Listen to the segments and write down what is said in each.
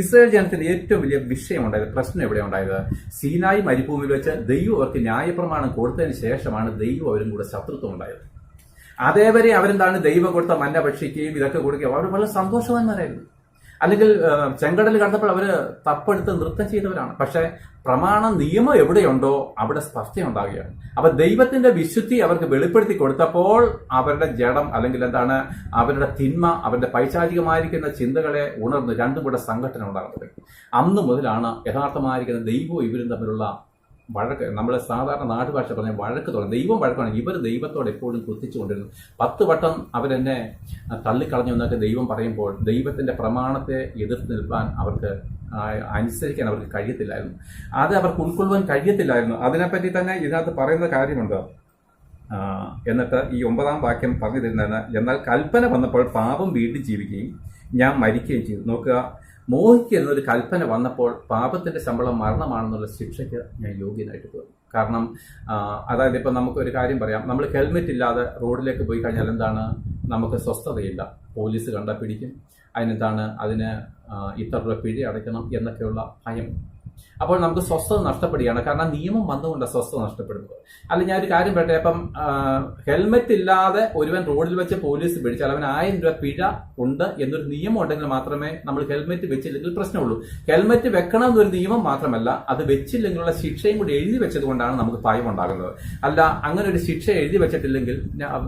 Israel ജനത്തിൽ ഏറ്റവും വലിയ വിഷയമുണ്ടായത് പ്രശ്നം എവിടെ ഉണ്ടായത്? സീനായി മരുഭൂമിയിൽ വെച്ച് ദൈവം അവർക്ക് ന്യായപ്രമാണം കൊടുത്തതിന് ശേഷമാണ് ദൈവം അവരും കൂടെ ശത്രുത്വം ഉണ്ടായത്. അതേവരെ അവരെന്താണ് ദൈവം കൊടുത്ത മന്ന ഇതൊക്കെ കൊടുക്കുകയും അവർ വളരെ സന്തോഷവാന്മാരായിരുന്നു. അല്ലെങ്കിൽ ചെങ്കടൽ കണ്ടപ്പോൾ അവർ തപ്പെടുത്ത് നൃത്തം ചെയ്തവരാണ്. പക്ഷേ പ്രമാണ നിയമം എവിടെയുണ്ടോ അവിടെ സ്പർശയുണ്ടാവുകയാണ്. അപ്പൊ ദൈവത്തിന്റെ വിശുദ്ധി അവർക്ക് വെളിപ്പെടുത്തി കൊടുത്തപ്പോൾ അവരുടെ ജഡം അല്ലെങ്കിൽ എന്താണ് അവരുടെ തിന്മ അവരുടെ പൈശാചികമായിരിക്കുന്ന ചിന്തകളെ ഉണർന്ന് രണ്ടും കൂടെ സംഘടന ഉണ്ടാകുന്നത് അന്ന് മുതലാണ് യഥാർത്ഥമായിരിക്കുന്ന ദൈവവും ഇവരും തമ്മിലുള്ള വഴക്ക് നമ്മൾ സാധാരണ നാട്ടുഭാഷ പറഞ്ഞ വഴക്ക് തുടങ്ങി. ദൈവം വഴക്കാണ്. ഇവർ ദൈവത്തോട് എപ്പോഴും കുത്തിച്ചുകൊണ്ടിരുന്നു പത്ത് വട്ടം അവരെന്നെ തള്ളിക്കളഞ്ഞു എന്നൊക്കെ ദൈവം പറയുമ്പോൾ ദൈവത്തിന്റെ പ്രമാണത്തെ എതിർത്ത് നിൽക്കാൻ അവർക്ക് അനുസരിക്കാൻ അവർക്ക് കഴിയത്തില്ലായിരുന്നു. അത് അവർക്ക് ഉൾക്കൊള്ളുവാൻ കഴിയത്തില്ലായിരുന്നു. അതിനെപ്പറ്റി തന്നെ ഇതിനകത്ത് പറയുന്ന കാര്യമുണ്ട്. എന്നിട്ട് ഈ ഒമ്പതാം വാക്യം പറഞ്ഞു തരുന്നതെന്ന് എന്നാൽ കൽപ്പന വന്നപ്പോൾ പാപം വീണ്ടും ജീവിക്കുകയും ഞാൻ മരിക്കുകയും ചെയ്തു. നോക്കുക. മോഹിക്ക് എന്നൊരു കൽപ്പന വന്നപ്പോൾ പാപത്തിന്റെ ശമ്പളം മരണമാണെന്നുള്ള ശിക്ഷയ്ക്ക് ഞാൻ യോഗ്യനായിട്ട് പോകും കാരണം അതായത് ഇപ്പം നമുക്കൊരു കാര്യം പറയാം. നമ്മൾ ഹെൽമെറ്റ് ഇല്ലാതെ റോഡിലേക്ക് പോയി കഴിഞ്ഞാൽ എന്താണ്? നമുക്ക് സ്വസ്ഥതയില്ല. പോലീസ് കണ്ടാൽ പിടിക്കും. അതിനെന്താണ്? അതിന് ഇത്ര രൂപ പിഴ അടയ്ക്കണം എന്നൊക്കെയുള്ള ഭയം അപ്പോൾ നമുക്ക് സ്വസ്ഥത നഷ്ടപ്പെടുകയാണ്. കാരണം നിയമം വന്നുകൊണ്ട് സ്വസ്ഥത നഷ്ടപ്പെടുന്നത്. അല്ല ഞാൻ ഒരു കാര്യം പറയട്ടെ. അപ്പം ഹെൽമെറ്റ് ഇല്ലാതെ ഒരുവൻ റോഡിൽ വെച്ച് പോലീസ് പിടിച്ചാൽ അവൻ ആയിരം രൂപ പിഴ ഉണ്ട് എന്നൊരു നിയമം ഉണ്ടെങ്കിൽ മാത്രമേ നമ്മൾ ഹെൽമെറ്റ് വെച്ചില്ലെങ്കിൽ പ്രശ്നമുള്ളൂ. ഹെൽമെറ്റ് വെക്കണം എന്നൊരു നിയമം മാത്രമല്ല അത് വെച്ചില്ലെങ്കിലുള്ള ശിക്ഷയും കൂടി എഴുതി വെച്ചത് കൊണ്ടാണ് നമുക്ക് ഭയം ഉണ്ടാകുന്നത്. അല്ല അങ്ങനെ ഒരു ശിക്ഷ എഴുതി വെച്ചിട്ടില്ലെങ്കിൽ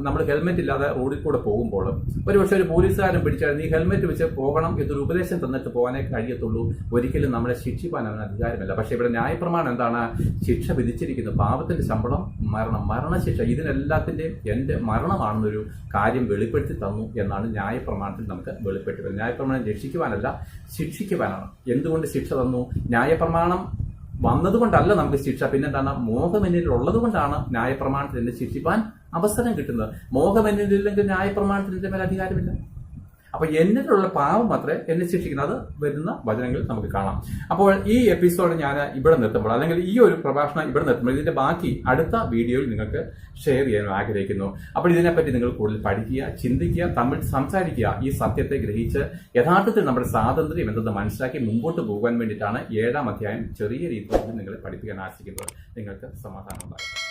നമ്മൾ ഹെൽമെറ്റ് ഇല്ലാതെ റോഡിൽ കൂടെ പോകുമ്പോൾ ഒരുപക്ഷെ ഒരു പോലീസുകാരൻ പിടിച്ചാൽ നീ ഹെൽമെറ്റ് വെച്ച് പോകണം എന്നൊരു ഉപദേശം തന്നിട്ട് പോകാനേ കഴിയത്തുള്ളൂ. ഒരിക്കലും നമ്മളെ ശിക്ഷിക്കാൻ അവന് അധികാരമില്ല പക്ഷേ ഇവിടെ ന്യായപ്രമാണം എന്താണ്? ശിക്ഷ വിധിച്ചിരിക്കുന്നത് പാപത്തിന്റെ ശമ്പളം മരണം. മരണശിക്ഷ. ഇതിനെല്ലാത്തിന്റെയും എന്റെ മരണമാണെന്നൊരു കാര്യം വെളിപ്പെടുത്തി തന്നു എന്നാണ് ന്യായപ്രമാണത്തിൽ നമുക്ക് വെളിപ്പെടുത്തി ന്യായപ്രമാണം രക്ഷിക്കുവാനല്ല ശിക്ഷിക്കുവാനാണ്. എന്തുകൊണ്ട് ശിക്ഷ തന്നു? ന്യായപ്രമാണം വന്നതുകൊണ്ടല്ല നമുക്ക് ശിക്ഷ. പിന്നെന്താണ്? മോഹമെന്നിൽ ഉള്ളത് കൊണ്ടാണ് ന്യായപ്രമാണത്തിൽ എന്നെ ശിക്ഷിപ്പാൻ അവസരം കിട്ടുന്നത്. മോഹമെന്നിലില്ലെങ്കിൽ ന്യായപ്രമാണത്തിൽ എന്റെ മേൽ അധികാരമില്ല. അപ്പൊ എന്നിലുള്ള പാവം മാത്രമേ എന്നെ ശിക്ഷിക്കുന്നത് വരുന്ന വചനങ്ങളിൽ നമുക്ക് കാണാം. അപ്പോൾ ഈ എപ്പിസോഡ് ഞാൻ ഇവിടെ നിർത്തുമ്പോൾ അല്ലെങ്കിൽ ഈ ഒരു പ്രഭാഷണം ഇവിടെ നിർത്തുമ്പോൾ ഇതിന്റെ ബാക്കി അടുത്ത വീഡിയോയിൽ നിങ്ങൾക്ക് ഷെയർ ചെയ്യാൻ ആഗ്രഹിക്കുന്നു. അപ്പോൾ ഇതിനെപ്പറ്റി നിങ്ങൾ കൂടുതൽ പഠിക്കുക ചിന്തിക്കുക തമ്മിൽ സംസാരിക്കുക. ഈ സത്യത്തെ ഗ്രഹിച്ച് യഥാർത്ഥത്തിൽ നമ്മുടെ സ്വാതന്ത്ര്യം എന്തെന്ന് മനസ്സിലാക്കി മുമ്പോട്ട് പോകാൻ വേണ്ടിയിട്ടാണ് ഏഴാം അധ്യായം ചെറിയ രീതിയിൽ നിങ്ങളെ പഠിപ്പിക്കാൻ ആശിക്കുന്നത് നിങ്ങൾക്ക് സമാധാനം ഉണ്ടാകും